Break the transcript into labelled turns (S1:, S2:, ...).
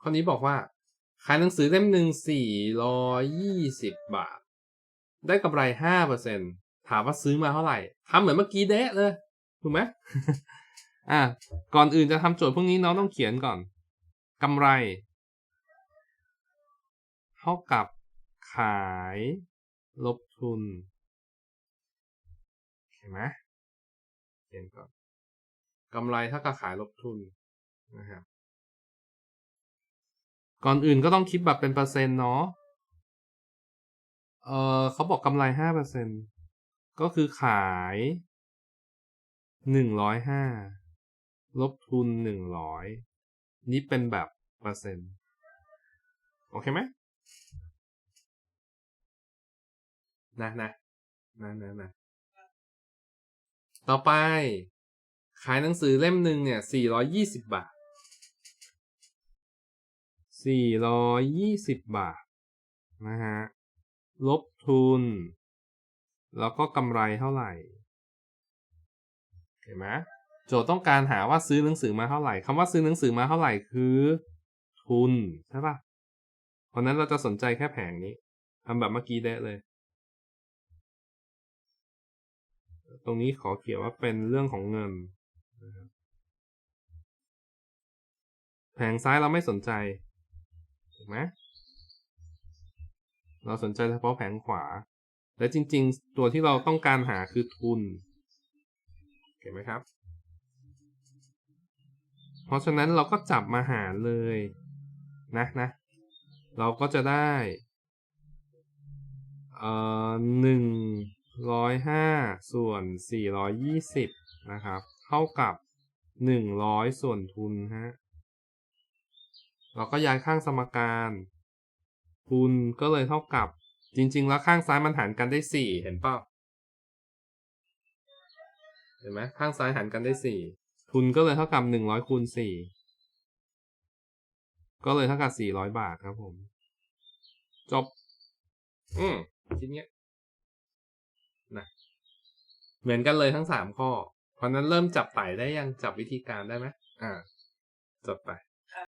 S1: ข้อนี้บอกว่า ขายหนังสือเล่มหนึ่งสี่ร้อยี่สิบบาท ได้กำไรห้าเปอร์เซ็นถามว่าซื้อมาเท่าไหร่ทำเหมือนเมื่อกี้เดะเลย ถูกไหมอะ ก่อนอื่นจะทำโจทย์พวกนี้น้องต้องเขียนก่อนกำไร เท่ากับขาย ลบทุนเห็นไหมเขียนก่อนกำไรเท่ากับขายลบทุนนะครับ ก่อนอื่นก็ต้องคิดแบบเป็นเปอร์เซ็นต์เนาะ เออเขาบอกกำไรห้าเปอร์เซ็นก็คือขายหนึ่งร้อยห้าลบทุนหนึ่งร้อยนี่เป็นแบบเปอร์เซ็นต์โอเคไหมนะนะนะนะนะต่อไป ขายหนังสือเล่มหนึ่งเนี่ยสี่ร้อยยี่สิบบาท สี่ร้อยยี่สิบบาทนะฮะลบทุน แล้วก็กำไรเท่าไหร่ เห็นไหมโจทย์ต้องการหาว่าซื้อหนังสือมาเท่าไหร่คำว่าซื้อหนังสือมาเท่าไหร่คือ ทุนใช่ปะเพราะนั้นเราจะสนใจแค่แผงนี้ทำแบบเมื่อกี้ได้เลย ตรงนี้ขอเขียนว่าเป็นเรื่องของเงิน แผงซ้ายเราไม่สนใจ ไหมเราสนใจเฉพาะแผงขวา และจริง ๆ ตัวที่เราต้องการหาคือทุน เห็นไหมครับ เพราะฉะนั้นเราก็จับมาหารเลยนะนะ เราก็จะได้เอ่อหนึ่งร้อยห้าส่วนสี่ร้อยยี่สิบนะครับ เท่ากับหนึ่งร้อยส่วนทุนฮะ เราก็ย้ายข้างสมการทุนก็เลยเท่ากับ จริง ๆ แล้วข้างซ้ายมันหารกันได้สี่เห็นเปล่าเห็นไหมข้างซ้ายหารกันได้สี่ทุนก็เลยเท่ากับหนึ่งร้อยคูณสี่ก็เลยเท่ากับสี่ร้อยบาทครับผม จบ อืมชิ้นเนี้ยนะเหมือนกันเลยทั้งสามข้อ เพราะนั้นเริ่มจับไต่ได้ยังจับวิธีการได้ไหมอ่าจดไป